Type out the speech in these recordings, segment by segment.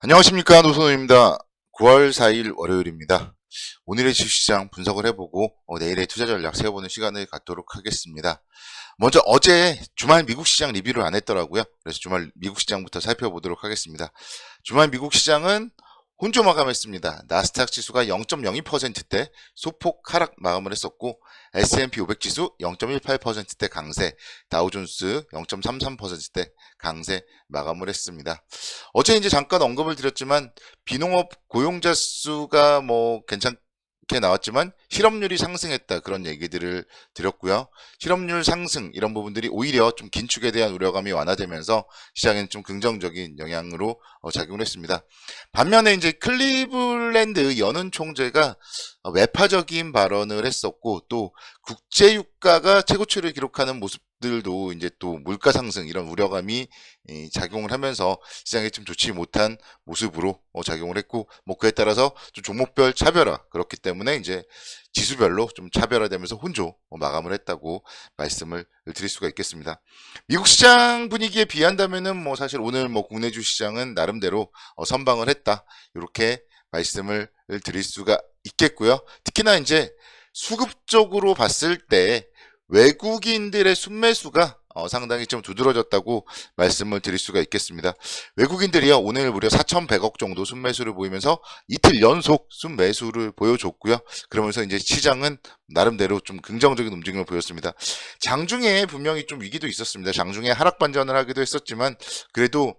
안녕하십니까 노선호입니다. 9월 4일 월요일입니다. 오늘의 주식시장 분석을 해보고 어, 내일의 투자 전략 세워보는 시간을 갖도록 하겠습니다. 먼저 어제 주말 미국 시장 리뷰를 안 했더라고요. 그래서 주말 미국 시장부터 살펴보도록 하겠습니다. 주말 미국 시장은 혼조 마감했습니다. 나스닥 지수가 0.02%대 소폭 하락 마감을 했었고 S&P 500 지수 0.18%대 강세, 다우존스 0.33%대 강세 마감을 했습니다. 어제 이제 잠깐 언급을 드렸지만 비농업 고용자 수가 뭐 괜찮 게 나왔지만 실업률이 상승했다 그런 얘기들을 드렸고요. 실업률 상승 이런 부분들이 오히려 좀 긴축에 대한 우려감이 완화되면서 시장에는 좀 긍정적인 영향으로 어, 작용을 했습니다. 반면에 이제 클리블랜드 연은 총재가 어, 외파적인 발언을 했었고 또 국제 유가가 최고치를 기록하는 모습들도 이제 또 물가 상승 이런 우려감이 이, 작용을 하면서 시장에 좀 좋지 못한 모습으로 어, 작용을 했고 뭐 그에 따라서 좀 종목별 차별화 그렇기 때문에 이제 지수별로 좀 차별화되면서 혼조 어, 마감을 했다고 말씀을 드릴 수가 있겠습니다. 미국 시장 분위기에 비한다면은 뭐 사실 오늘 뭐 국내 주 시장은 나름대로 어, 선방을 했다 이렇게 말씀을 드릴 수가 있겠고요. 특히나 이제 수급적으로 봤을 때 외국인들의 순매수가 어, 상당히 좀 두드러졌다고 말씀을 드릴 수가 있겠습니다. 외국인들이요 오늘 무려 4,100억 정도 순매수를 보이면서 이틀 연속 순매수를 보여줬고요. 그러면서 이제 시장은 나름대로 좀 긍정적인 움직임을 보였습니다. 장중에 분명히 좀 위기도 있었습니다. 장중에 하락 반전을 하기도 했었지만 그래도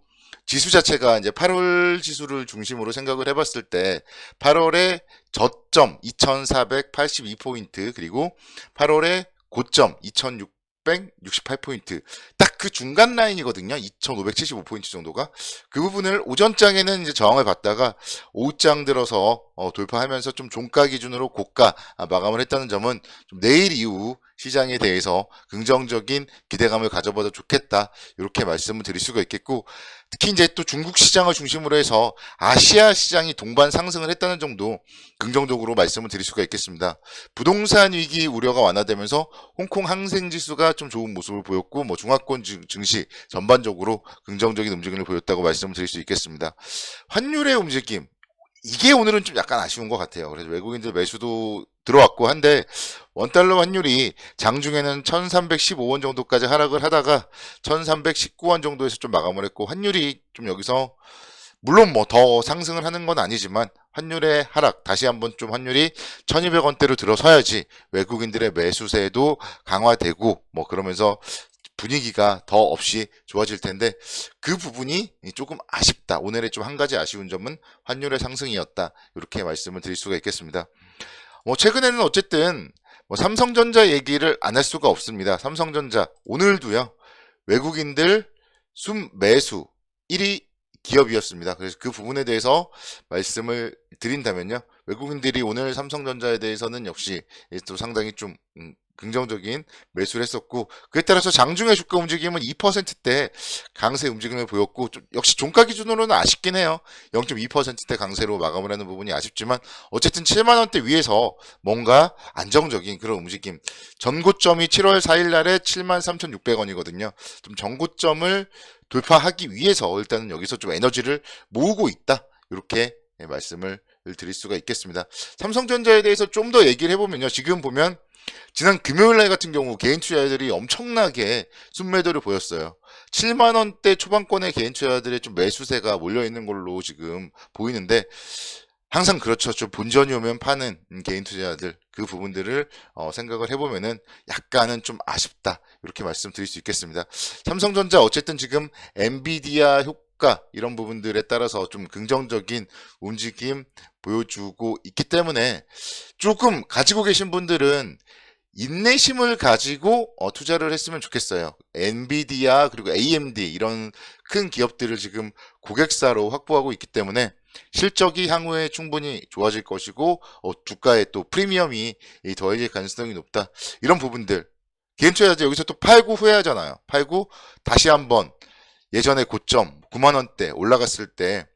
지수 자체가 이제 8월 지수를 중심으로 생각을 해봤을 때 8월에 저점 2482포인트 그리고 8월에 고점 2668포인트. 딱 그 중간 라인이거든요. 2575포인트 정도가. 그 부분을 오전장에는 이제 저항을 받다가 오후장 들어서 어, 돌파하면서 좀 종가 기준으로 고가 아, 마감을 했다는 점은 좀 내일 이후 시장에 대해서 긍정적인 기대감을 가져봐도 좋겠다 이렇게 말씀을 드릴 수가 있겠고 특히 이제 또 중국 시장을 중심으로 해서 아시아 시장이 동반 상승을 했다는 정도 긍정적으로 말씀을 드릴 수가 있겠습니다. 부동산 위기 우려가 완화되면서 홍콩 항생 지수가 좀 좋은 모습을 보였고 뭐 중화권 증- 증시 전반적으로 긍정적인 움직임을 보였다고 말씀을 드릴 수 있겠습니다. 환율의 움직임 이게 오늘은 좀 약간 아쉬운 것 같아요. 그래서 외국인들 매수도 들어왔고 한데 원달러 환율이 장중에는 1315원 정도까지 하락을 하다가 1319원 정도에서 좀 마감을 했고 환율이 좀 여기서 물론 뭐 더 상승을 하는 건 아니지만 환율의 하락 다시 한번 좀 환율이 1200원대로 들어서야지 외국인들의 매수세도 강화되고 뭐 그러면서 분위기가 더 없이 좋아질 텐데 그 부분이 조금 아쉽다. 오늘의 좀 한 가지 아쉬운 점은 환율의 상승이었다. 이렇게 말씀을 드릴 수가 있겠습니다. 뭐 최근에는 어쨌든 뭐 삼성전자 얘기를 안 할 수가 없습니다. 삼성전자 오늘도요. 외국인들 순 매수 1위 기업이었습니다. 그래서 그 부분에 대해서 말씀을 드린다면요. 외국인들이 오늘 삼성전자에 대해서는 역시 또 상당히 좀 음, 긍정적인 매수를 했었고 그에 따라서 장중의 주가 움직임은 2%대 강세 움직임을 보였고 좀 역시 종가 기준으로는 아쉽긴 해요. 0.2%대 강세로 마감을 하는 부분이 아쉽지만 어쨌든 7만 원대 위에서 뭔가 안정적인 그런 움직임. 전고점이 7월 4일 날에 73,600원이거든요. 좀 전고점을 돌파하기 위해서 일단은 여기서 좀 에너지를 모으고 있다. 이렇게 예, 말씀을 드릴 수가 있겠습니다. 삼성전자에 대해서 좀 더 얘기를 해보면요. 지금 보면 지난 금요일 날 같은 경우 개인 투자자들이 엄청나게 순매도를 보였어요. 7만 원대 초반권의 개인 투자자들의 좀 매수세가 몰려 있는 걸로 지금 보이는데 항상 그렇죠. 좀 본전이 오면 파는 음, 개인 투자자들 그 부분들을 어, 생각을 해보면은 약간은 좀 아쉽다 이렇게 말씀드릴 수 있겠습니다. 삼성전자 어쨌든 지금 엔비디아 효과 이런 부분들에 따라서 좀 긍정적인 움직임 보여주고 있기 때문에 조금 가지고 계신 분들은 인내심을 가지고 어, 투자를 했으면 좋겠어요. 엔비디아 그리고 AMD 이런 큰 기업들을 지금 고객사로 확보하고 있기 때문에 실적이 향후에 충분히 좋아질 것이고 어, 주가에 또 프리미엄이 이 더해질 가능성이 높다. 이런 부분들 투자자 여기서 또 팔고 후회하잖아요. 팔고 다시 한번 예전에 고점 9만 원대 올라갔을 때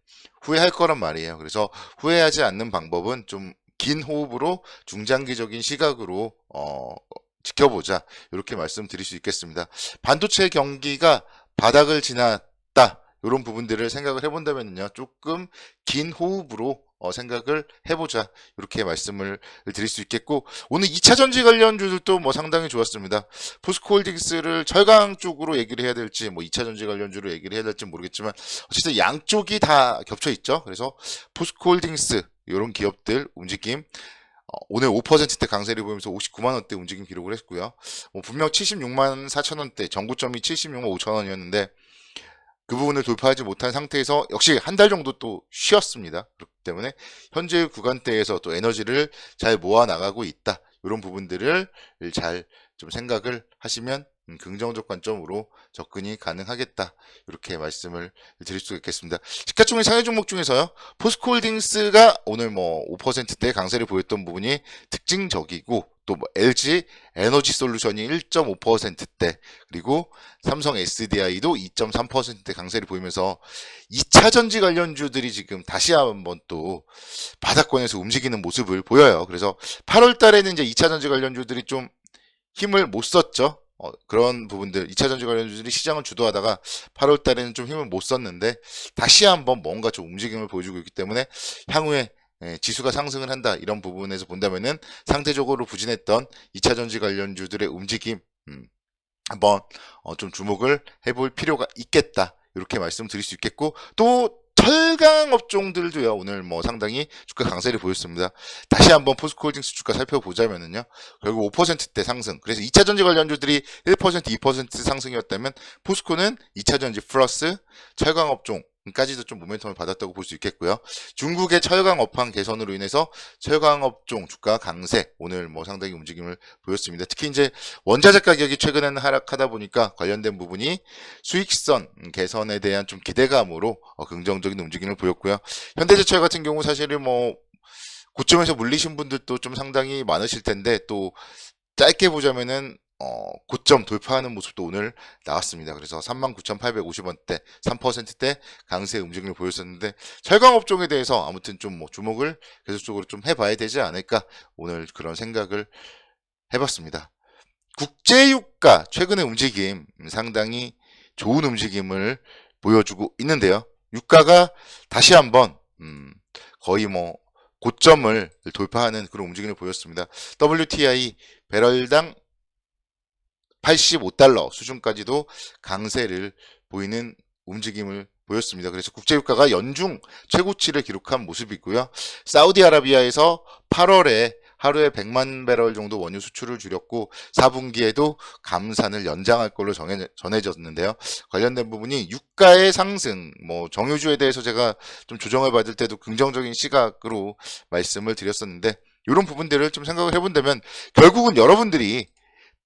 후회할 거란 말이에요. 그래서 후회하지 않는 방법은 좀 긴 호흡으로 중장기적인 시각으로 어, 지켜보자 이렇게 말씀드릴 수 있겠습니다. 반도체 경기가 바닥을 지났다 이런 부분들을 생각을 해본다면요 조금 긴 호흡으로 어, 생각을 해보자 이렇게 말씀을 드릴 수 있겠고 오늘 2차 전지 관련주들도 뭐 상당히 좋았습니다. 포스코홀딩스를 철강 쪽으로 얘기를 해야 될지 뭐 2차 전지 관련주로 얘기를 해야 될지 모르겠지만 어쨌든 양쪽이 다 겹쳐 있죠. 그래서 포스코홀딩스 이런 기업들 움직임 어, 오늘 5%대 강세를 보이면서 59만 원대 움직임 기록을 했고요. 뭐 분명 76만 4천 원대 정고점이 76만 5천 원이었는데 그 부분을 돌파하지 못한 상태에서 역시 한 달 정도 또 쉬었습니다. 그렇기 때문에 현재 구간대에서 또 에너지를 잘 모아 나가고 있다. 이런 부분들을 잘 좀 생각을 하시면 음, 긍정적 관점으로 접근이 가능하겠다. 이렇게 말씀을 드릴 수 있겠습니다. 시가총액 상해 종목 중에서요. 포스코홀딩스가 오늘 뭐 5%대 강세를 보였던 부분이 특징적이고 또뭐 LG 에너지 솔루션이 1.5%대 그리고 삼성 SDI도 2.3%대 강세를 보이면서 2차 전지 관련주들이 지금 다시 한번 또 바닥권에서 움직이는 모습을 보여요. 그래서 8월 달에는 이제 2차 전지 관련주들이 좀 힘을 못 썼죠. 어, 그런 부분들 2차 전지 관련주들이 시장을 주도하다가 8월 달에는 좀 힘을 못 썼는데 다시 한번 뭔가 좀 움직임을 보여주고 있기 때문에 향후에 예, 지수가 상승을 한다 이런 부분에서 본다면은 상대적으로 부진했던 2차 전지 관련주들의 움직임 음, 한번 어, 좀 주목을 해볼 필요가 있겠다 이렇게 말씀드릴 수 있겠고 또 철강 업종들도요 오늘 뭐 상당히 주가 강세를 보였습니다. 다시 한번 포스코홀딩스 주가 살펴보자면은요 결국 5%대 상승. 그래서 2차 전지 관련주들이 1% 2% 상승이었다면 포스코는 2차 전지 플러스 철강 업종 까지도 좀 모멘텀을 받았다고 볼 수 있겠고요. 중국의 철강 업황 개선으로 인해서 철강 업종 주가 강세 오늘 뭐 상당히 움직임을 보였습니다. 특히 이제 원자재 가격이 최근에는 하락하다 보니까 관련된 부분이 수익선 개선에 대한 좀 기대감으로 어, 긍정적인 움직임을 보였고요. 현대제철 같은 경우 사실은 뭐 고점에서 물리신 분들도 좀 상당히 많으실 텐데 또 짧게 보자면은 어, 고점 돌파하는 모습도 오늘 나왔습니다. 그래서 39,850원대 3%대 강세 움직임을 보였었는데 철강 업종에 대해서 아무튼 좀 뭐 주목을 계속적으로 좀 해봐야 되지 않을까 오늘 그런 생각을 해봤습니다. 국제유가 최근의 움직임 상당히 좋은 움직임을 보여주고 있는데요. 유가가 다시 한번 음, 거의 뭐 고점을 돌파하는 그런 움직임을 보였습니다. WTI 배럴당 85달러 수준까지도 강세를 보이는 움직임을 보였습니다. 그래서 국제유가가 연중 최고치를 기록한 모습이고요. 사우디아라비아에서 8월에 하루에 100만 배럴 정도 원유 수출을 줄였고 4분기에도 감산을 연장할 걸로 정해, 전해졌는데요. 관련된 부분이 유가의 상승, 뭐 정유주에 대해서 제가 좀 조정을 받을 때도 긍정적인 시각으로 말씀을 드렸었는데 이런 부분들을 좀 생각을 해본다면 결국은 여러분들이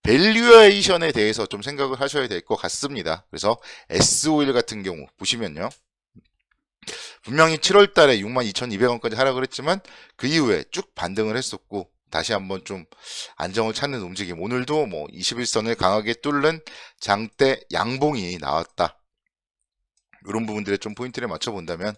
밸류에이션에 대해서 좀 생각을 하셔야 될 것 같습니다. 그래서 S51 같은 경우 보시면요. 분명히 7월 달에 62,200원까지 하락을 했지만 그 이후에 쭉 반등을 했었고 다시 한번 좀 안정을 찾는 움직임. 오늘도 뭐 21선을 강하게 뚫는 장대 양봉이 나왔다. 이런 부분들에 좀 포인트를 맞춰 본다면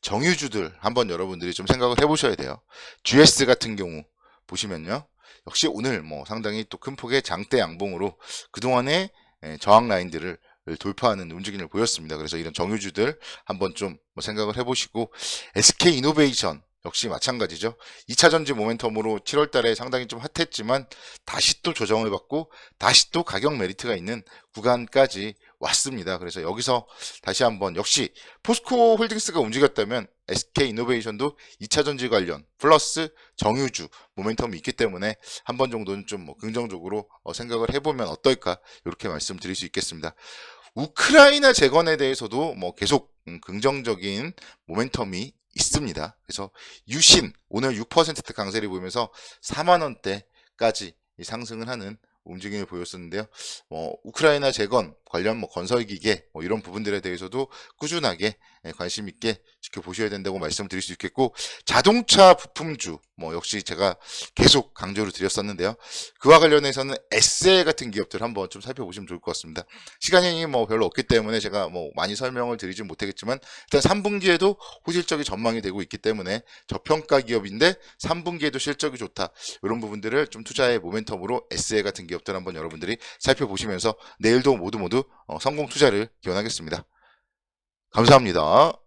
정유주들 한번 여러분들이 좀 생각을 해 보셔야 돼요. GS 같은 경우 보시면요. 역시 오늘 뭐 상당히 또 큰 폭의 장대 양봉으로 그동안의 예, 저항 라인들을 돌파하는 움직임을 보였습니다. 그래서 이런 정유주들 한번 좀뭐 생각을 해보시고 SK 이노베이션 역시 마찬가지죠. 2차 전지 모멘텀으로 7월 달에 상당히 좀 핫했지만 다시 또 조정을 받고 다시 또 가격 메리트가 있는 구간까지 왔습니다. 그래서 여기서 다시 한번 역시 포스코 홀딩스가 움직였다면 SK 이노베이션도 2차 전지 관련 플러스 정유주 모멘텀이 있기 때문에 한 번 정도는 좀 뭐 긍정적으로 어, 생각을 해보면 어떨까 이렇게 말씀드릴 수 있겠습니다. 우크라이나 재건에 대해서도 뭐 계속 음, 긍정적인 모멘텀이 있습니다. 그래서 유신 오늘 6%대 강세를 보이면서 4만 원대까지 상승을 하는 움직임을 보였었는데요. 뭐 우크라이나 재건 관련 뭐 건설 기계 뭐 이런 부분들에 대해서도 꾸준하게 예, 관심 있게 지켜보셔야 된다고 말씀드릴 수 있겠고 자동차 부품주 뭐 역시 제가 계속 강조를 드렸었는데요. 그와 관련해서는 에세 같은 기업들 한번 좀 살펴보시면 좋을 것 같습니다. 시간이 뭐 별로 없기 때문에 제가 뭐 많이 설명을 드리진 못하겠지만 일단 3분기에도 호실적이 전망이 되고 있기 때문에 저평가 기업인데 3분기에도 실적이 좋다. 이런 부분들을 좀 투자의 모멘텀으로 에세 같은 기업 들 한번 여러분들이 살펴보시면서 내일도 모두 모두 어, 성공 투자를 기원하겠습니다. 감사합니다.